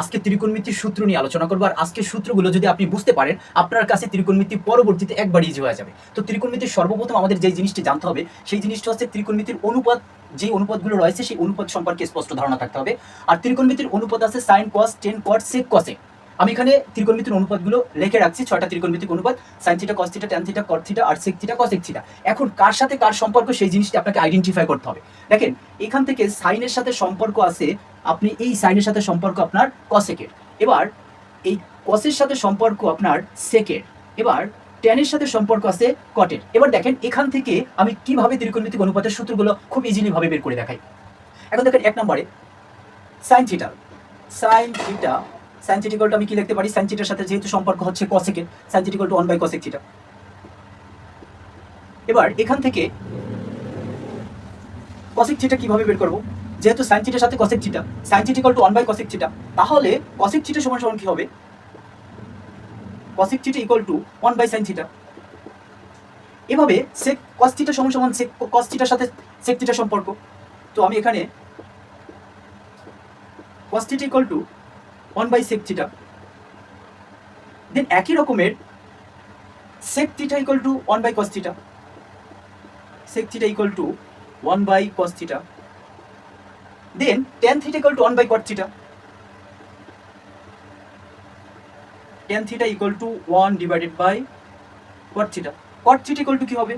আজকে ত্রিকোণমিতির সূত্র নিয়ে আলোচনা করব। আর আজকে সূত্রগুলো যদি আপনি বুঝতে পারেন, আপনার কাছে ত্রিকোণমিতি পরবর্তীতে একবার ইজি হয়ে যাবে। তো ত্রিকোণমিতির সর্বপ্রথম আমাদের যে জিনিসটি জানতে হবে, সেই জিনিসটা হচ্ছে ত্রিকোণমিতির অনুপাত যে অনুপাতগুলো রয়েছে সেই অনুপাত সম্পর্কে স্পষ্ট ধারণা থাকতে হবে। আর ত্রিকোণমিতির অনুপাত আছে সাইন কস টেন কট সেক কসে আমি এখানে ত্রিকোণমিতির অনুপাতগুলো লিখে রাখছি, ছয়টা ত্রিকোণমিতিক অনুপাত sine theta cos theta tan theta cot theta আর সেক থিটা কসেক থিটা এখন কার সাথে কার সম্পর্ক সেই জিনিসটি আপনাকে আইডেন্টিফাই করতে হবে। দেখেন, এখান থেকে সাইনের সাথে সম্পর্ক আছে, আপনি এই সাইনের সাথে সম্পর্ক আপনার কসেকের এবার, এই কসের সাথে সম্পর্ক আপনার সেকের এবার ট্যানের সাথে সম্পর্ক আছে কটের এবার দেখেন, এখান থেকে আমি কীভাবে ত্রিকোণমিতিক অনুপাতের সূত্রগুলো খুব ইজিলি ভাবে বের করে দেখাই। এখন দেখেন, এক নম্বরে sine theta sine theta sine আমি কি লিখতে পারি? সাইন থিটার সাথে যেহেতু সম্পর্ক হচ্ছে কসেকের sine to one by cosec theta এবার এখান থেকে কসেক থিটা কীভাবে বের করব? যেহেতু সাইন থিটার সাথে cosec theta sine to one by cosec theta তাহলে কসেক থিটা সমান সমান কি হবে? Cosec theta equal to one by sine theta এভাবে সেক কস থিটা সমান সমান সেক কস থিটার সাথে সেক থিটা সম্পর্ক। তো আমি এখানে cos theta equal to one by sec theta then একই রকমের sec theta equal to one by cos theta sec theta equal to one by cos theta then tan theta equal to one by cot theta tan theta equal to one divided by cot theta cot theta equal to কি হবে?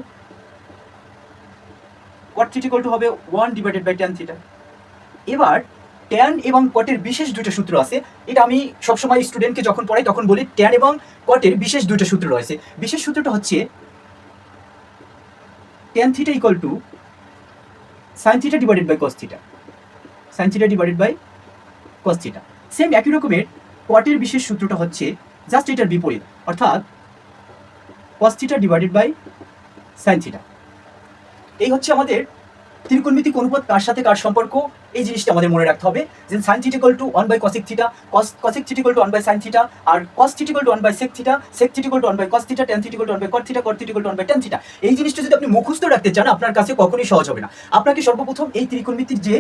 Cot theta equal to হবে one divided by tan theta এবার tan এবং কটের বিশেষ দুটো সূত্র আছে। এটা আমি সবসময় স্টুডেন্টকে যখন পড়াই তখন বলি ট্যান এবং কটের বিশেষ দুটো সূত্র রয়েছে। বিশেষ সূত্রটা হচ্ছে tan theta equal to sine theta divided by cos theta sine theta divided by cos theta same একই রকমের কটের বিশেষ সূত্রটা হচ্ছে জাস্ট এটার বিপরীত, অর্থাৎ cos theta divided by sine theta এই হচ্ছে আমাদের ত্রিকোণমিতিক অনুপাত কার সাথে কার সম্পর্ক? এই জিনিসটা আমাদের মনে রাখতে হবে। যে sine theta equal to one by cosec theta cos cosec theta equal to one by sine theta R cos theta equal to one by sec theta sec theta equal to one by cos theta tan theta equal to one by cot theta cot theta equal to one by tan theta এই জিনিসটা যদি আপনি মুখস্থ রাখতে চান, আপনার কাছে কখনোই সহজ হবে না। আপনাকে সর্বপ্রথম এই ত্রিকোণমিতির যে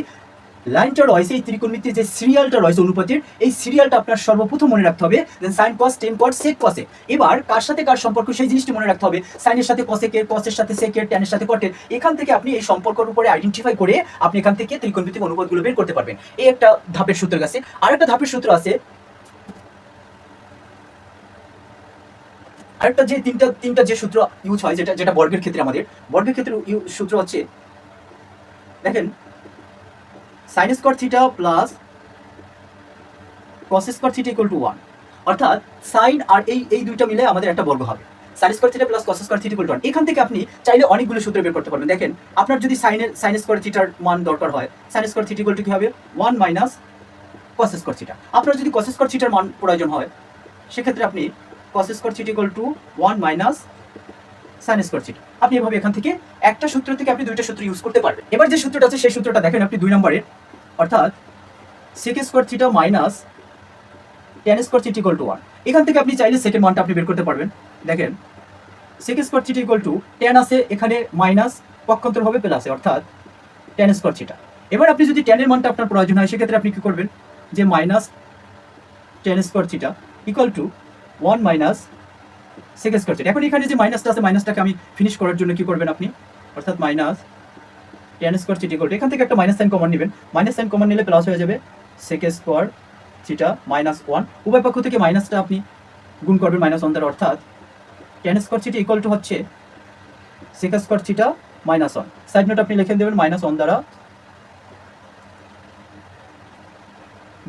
লাইনটা রয়েছে এই ত্রিকোণমিতির যে সিরিয়ালটা রয়েছে অনুপাতের, এই সিরিয়ালটা আপনার সর্বপ্রথম মনে রাখতে হবে দেন সাইন কস টেন কট সেক কসে এবার কার সাথে কার সম্পর্ক, সেই জিনিসটি মনে রাখতে হবে। সাইনের সাথে কসেকের কসের সাথে সেকের ট্যানের সাথে কটের এখান থেকে আপনি এই সম্পর্কের উপরে আইডেন্টিফাই করে আপনি এখান থেকে ত্রিকোণমিতিক অনুপাতগুলো বের করতে পারবেন। এই একটা ধাপের সূত্র আছে। আর একটা ধাপের সূত্র আছে। আরেকটা যে তিনটা তিনটা যে সূত্র ইউজ হয়, যেটা যেটা বর্গের ক্ষেত্রে আমাদের। বর্গের ক্ষেত্রে সূত্র হচ্ছে, দেখেন sine square theta plus cos square theta equal to one অর্থাৎ সাইন আর এই এই দুইটা মিলে আমাদের একটা বর্গ হবে। Sine square theta plus cos square theta equal এখান থেকে আপনি চাইলে অনেকগুলো সূত্র বের করতে পারবেন। দেখেন, আপনার যদি সাইনের সাইন স্কোয়ার থিটার মান দরকার হয় sine square theta equal to কি হবে? One minus cos square theta আপনার যদি কস স্কোয়ার থিটার মান প্রয়োজন হয়, সেক্ষেত্রে আপনি cos square theta equal to one minus sine square theta আপনি এভাবে এখান থেকে একটা সূত্র থেকে আপনি দুইটা সূত্র ইউজ করতে পারবেন। এবার যে সূত্রটা আছে, সেই সূত্রটা দেখেন আপনি দুই নম্বরের। অর্থাৎ sec square theta minus tan square theta equal to one এখান থেকে আপনি চাইলে সেকেন্ড মানটা আপনি বের করতে পারবেন। দেখেন sec square theta equal to tan আছে, এখানে মাইনাস পক্ষান্তর হবে প্লাসে অর্থাৎ টেন স্কোয়ার থিটা এবার আপনি যদি টেনের মানটা আপনার প্রয়োজন হয়, সেক্ষেত্রে আপনি কি করবেন? যে minus tan square theta equal to one minus sec square theta এখন এখানে যে মাইনাসটা আছে মাইনাসটাকে আমি ফিনিশ করার জন্য কি করবেন আপনি? অর্থাৎ minus tan square theta equal এখান থেকে একটা মাইনাস সাইন কমন নেবেন। মাইনাস সাইন কমন নিলে প্লাস হয়ে যাবে sec square theta minus one উভয় পক্ষ থেকে মাইনাসটা আপনি গুণ করবেন মাইনাস ওয়ান দ্বারা, অর্থাৎ tan square theta equal to হচ্ছে sec square theta minus one side note আপনি লিখে দেবেন মাইনাস ওয়ান দ্বারা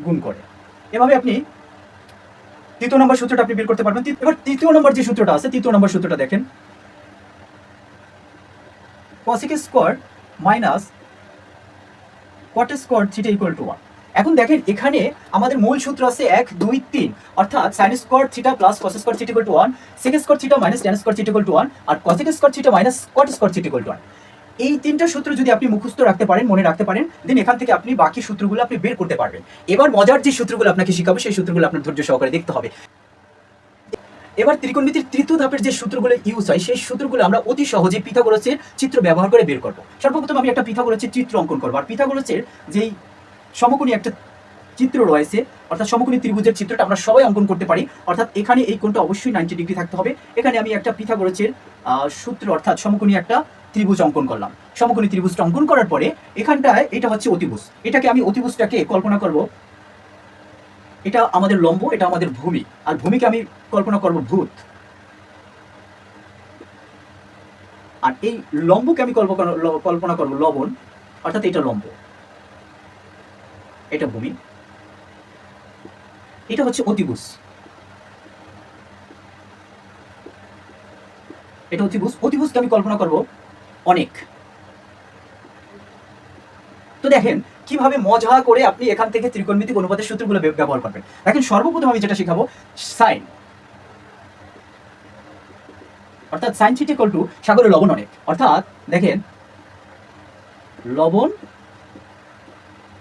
গুণ করে। এভাবে আপনি তৃতীয় নম্বর সূত্রটা আপনি বের করতে পারবেন। এবার তৃতীয় নম্বর যে সূত্রটা আছে, তৃতীয় নম্বর সূত্রটা দেখেন। cosec square minus cot square theta equal to one. এখন দেখেন এখানে আমাদের মূল সূত্র আছে এক, দুই, তিন। অর্থাৎ sine square theta plus cos square theta to one sec square theta minus tan square theta to one R cosec square theta minus cot square theta to one এই তিনটা সূত্র যদি আপনি মুখস্থ রাখতে পারেন, মনে রাখতে পারেন দেন এখান থেকে আপনি বাকি সূত্রগুলো আপনি বের করতে পারবেন। এবার মজার যে সূত্রগুলো আপনাকে শিখাবো, সেই সূত্রগুলো আপনার ধৈর্য সহকারে দেখতে হবে। এবার ত্রিকোণমিতির তৃতীয় ধাপের যে সূত্রগুলো ইউজ হয়, সেই সূত্রগুলো আমরা অতি সহজে পিথাগোরাসের চিত্র ব্যবহার করে বের করব। সর্বপ্রথম আমি একটা পিথাগোরাসের চিত্র অঙ্কন করব। আর পিথাগোরাসের যেই সমকোণী একটা চিত্র রয়েছে, অর্থাৎ সমকোণী ত্রিভুজের চিত্রটা আমরা সবাই অঙ্কন করতে পারি, অর্থাৎ এখানে এই কোণটা অবশ্যই নাইনটি ডিগ্রি থাকতে হবে। এখানে আমি একটা পিথাগোরাসের সূত্র, অর্থাৎ সমকোণী একটা ত্রিভুজ অঙ্কন করলাম। সমকোণী ত্রিভুজটা অঙ্কন করার পরে এখানটায় এটা হচ্ছে অতিভুজ। এটাকে আমি অতিভুজটাকে কল্পনা করব। এটা আমাদের লম্ব, এটা আমাদের ভূমি। আর ভূমিকে আমি কল্পনা করব ভূত। আর এই লম্বকে আমি কল্পনা করব লবণ। অর্থাৎ এটা লম্ব। এটা ভূমি। এটা হচ্ছে অতিভুজ। এটা অতিভুজ। অতিভুজকে আমি কল্পনা করব অনেক। তো দেখেন কীভাবে মজা করে আপনি এখান থেকে ত্রিকোণমিতিক অনুপাতের সূত্রগুলো ব্যবহার করবেন? দেখেন, সর্বপ্রথম আমি যেটা শেখাবো, সাইন। অর্থাৎ সাইন থিটা ইকুয়াল টু সাগরের লবণ অনেক। অর্থাৎ, দেখেন, লবণ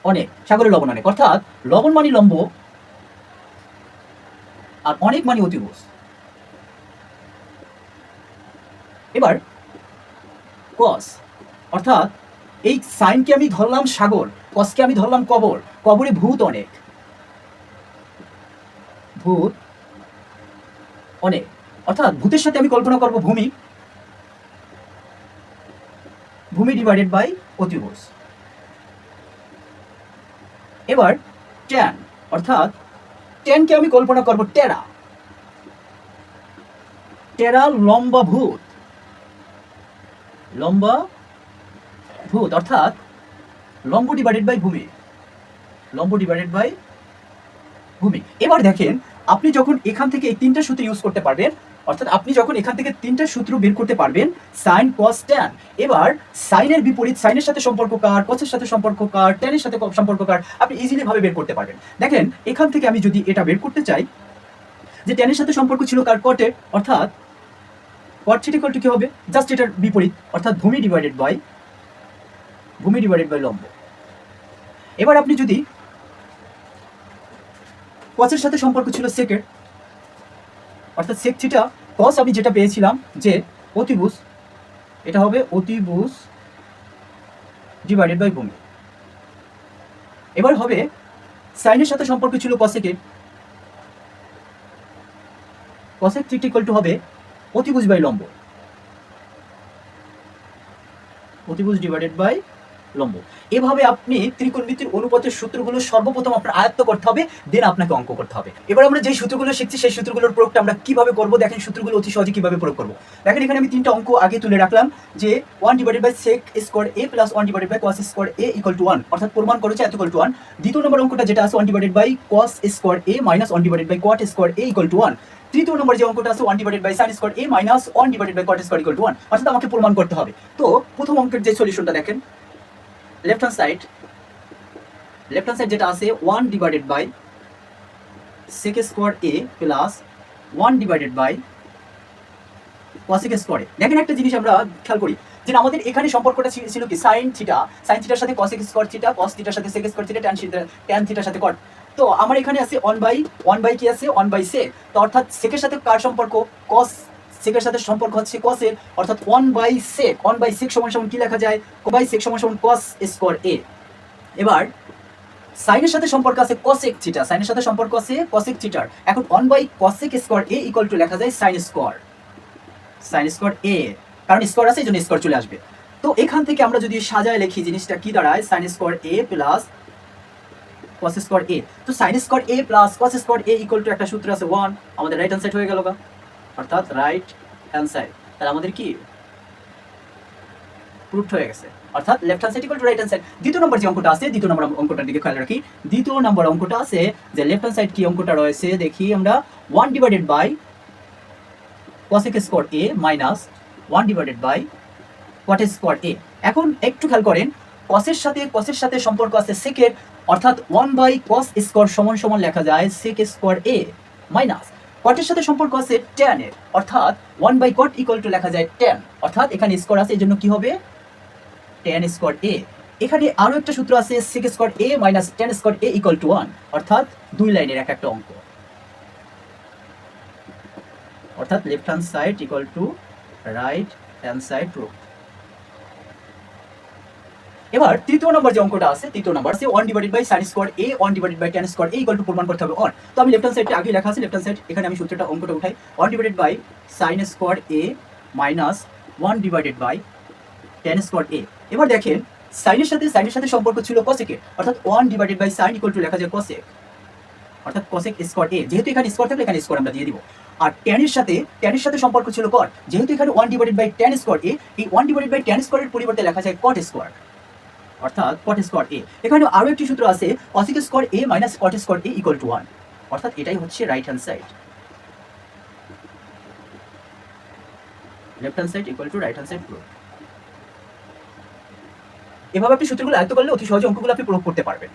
অনেক, সাগরের লবণ অনেক। অর্থাৎ, লবণ মানে লম্ব আর অনেক মানে অতিভুজ। এবার কস অর্থাৎ, এই সাইনকে আমি ধরলাম সাগর। কসকে আমি ধরলাম কবর। কবরে ভূত অনেক। ভূত অনেক। অর্থাৎ ভূতের সাথে আমি কল্পনা করব ভূমি। ভূমি ডিভাইডেড বাই অতিভুজ। এবার ট্যান অর্থাৎ ট্যানকে আমি কল্পনা করব টেরা টেরা লম্বা ভূত। লম্বা ভূত, অর্থাৎ লম্ব ডিভাইডেড বাই ভূমি। লম্ব ডিভাইডেড বাই ভূমি। এবার দেখেন, আপনি যখন এখান থেকে এই তিনটা সূত্র ইউজ করতে পারবেন, অর্থাৎ আপনি যখন এখান থেকে তিনটা সূত্র বের করতে পারবেন সাইন কস ট্যান এবার সাইনের বিপরীত সাইনের সাথে সম্পর্ক কার কসের সাথে সম্পর্ক কার ট্যানের সাথে সম্পর্ক কার, আপনি ইজিলি ভাবে বের করতে পারবেন। দেখেন, এখান থেকে আমি যদি এটা বের করতে চাই, যে ট্যানের সাথে সম্পর্ক ছিল কার কটের অর্থাৎ কট থিটা ইকুয়াল টু কি হবে? জাস্ট এটার বিপরীত, অর্থাৎ ভূমি ডিভাইডেড বাই ভূমি ডিভাইডেড বাই লম্ব। এবার আপনি যদি কসের সাথে সম্পর্ক ছিল সেকের অর্থাৎ সেক থিটা কস আমি যেটা পেয়েছিলাম যে অতিভুজ, এটা হবে অতিভুজ ডিভাইডেড বাই ভূমি। এবার হবে সাইনের সাথে সম্পর্ক ছিল কসেকের কসেক থ্রিটি ইকুয়াল টু হবে অতিভুজ বাই লম্ব। অতিভুজ ডিভাইডেড বাই লম্ব এভাবে আপনি ত্রিকোণমিতির অনুপাতের সূত্রগুলো সর্বপ্রথম আপনার আয়ত্ত করতে হবে দেন আপনাকে অঙ্ক করতে হবে। এবার আমরা যে সূত্রগুলো শিখছি, সেই সূত্রগুলোর প্রয়োগটা আমরা কীভাবে করব? দেখেন সূত্রগুলো অতি সহজে কীভাবে প্রয়োগ করব। দেখেন এখানে আমি তিনটা অঙ্ক আগে তুলে রাখলাম, যে one divided by sec square A plus one divided by cos square A equal to one অর্থাৎ প্রমাণ করেছে এত ইকুয়াল টু ওয়ান দ্বিতীয় নম্বর অঙ্কটা যেটা আছে one divided by cos square A minus one divided by cot square A equal to one তৃতীয় নম্বর যে অঙ্কটা আছে one divided by sine square A minus one divided by cot square equal to one অর্থাৎ আমাকে প্রমাণ করতে হবে। তো প্রথম অঙ্কের যে সলিউশনটা দেখেন left hand side left hand side যেটা আছে one divided by sec square A plus one divided by cosec square দেখেন একটা জিনিস আমরা খেয়াল করি, যে আমাদের এখানে সম্পর্কটা ছিল- কি? সাইন থিটা সাইন থিটার সাথে কসেক স্কোয়ার থিটা কস থিটার সাথে sec square theta tan theta tan থিটার সাথে কট তো আমার এখানে আছে ওয়ান বাই ওয়ান বাই কি আছে? ওয়ান বাই সেক তো অর্থাৎ সেকের সাথে কার সম্পর্ক? কস সেকের সাথে সম্পর্ক হচ্ছে কসের অর্থাৎ one by sec one by sec সমান সমান কি লেখা যায়? বাই সেক সমান সমান কস স্কোয়ার এ এবার সাইনের সাথে সম্পর্ক আছে কসেক থিটা সাইনের সাথে সম্পর্ক আছে কসেক থিটার এখন one by cosec square A equal to লেখা যায় sine square sine square A কারণ স্কোয়ার আছে, এই জন্য স্কোয়ার চলে আসবে। তো এখান থেকে আমরা যদি সাজায় লিখি জিনিসটা কি দাঁড়ায়? Sine square A plus cos square A তো sine square A plus cos square A equal to একটা সূত্র আছে ওয়ান আমাদের রাইট হ্যান্ড সাইড হয়ে গেল অর্থাৎ রাইট হ্যান্ড সাইড তাহলে আমাদের কি? প্রুফড হয়ে গেছে। অর্থাৎ left hand side equal to right hand side দ্বিতীয় নম্বর যে অঙ্কটা আছে, দ্বিতীয় নম্বর অঙ্কটার দিকে খেয়াল রাখি। দ্বিতীয় নম্বর অঙ্কটা আছে যে লেফট হ্যান্ড সাইড কি অঙ্কটা রয়েছে, দেখি আমরা। One divided by cosec square A minus one divided by cot square A এখন একটু খেয়াল করেন কসের সাথে কসের সাথে সম্পর্ক আছে সেকের অর্থাৎ ওয়ান বাই কস স্কোয়ার সমান সমান লেখা যায় সেক স্কোয়ার এ মাইনাস কটের সাথে সম্পর্ক আছে ট্যান এর। অর্থাৎ one by cot equal to লেখা যায় ট্যান অর্থাৎ এখানে স্কোয়ার আছে এই জন্য কি হবে? ট্যান স্কোয়ার এ এখানে আরও একটা সূত্র আছে sec square A minus tan square A equal to one অর্থাৎ দুই লাইনের এক একটা অঙ্ক। অর্থাৎ left hand side equal to right hand side proof এবার তৃতীয় নম্বর যে অঙ্কটা আছে, তৃতীয় নম্বর সে one divided by sine square A one divided by tan square A equal to প্রমাণ করতে হবে অন তো আমি লেফট সাইডটা আগে লেখা আছে লেফট সাইড এখানে আমি সূত্রটা, অঙ্কটা উঠাই। One divided by sine square A minus one divided by tan square A এবার দেখেন সাইনের সাথে সাইনের সাথে সম্পর্ক ছিল কসেকের অর্থাৎ one divided by sine equal to লেখা যায় কসেক অর্থাৎ কসেক স্কোয়ার এ যেহেতু এখানে স্কোয়ার থাকলে এখানে স্কোয়ার আমরা দিয়ে দিব। আর ট্যানের সাথে ট্যানের সাথে সম্পর্ক ছিল কট যেহেতু এখানে one divided by tan square A এই ওয়ান ডিভাইডেড বাই ট্যান স্কোয়ারের পরিবর্তে লেখা যায় কট স্কোয়ার অর্থাৎ কট স্কোয়ার এ এখানে আরও একটি সূত্র আছে cosec square A minus cot square A equal to one অর্থাৎ এটাই হচ্ছে right hand side left hand side equal to right hand side এভাবে আপনি সূত্রগুলো আয়ত্ত করলে অতি সহজে অঙ্কগুলো আপনি প্রয়োগ করতে পারবেন।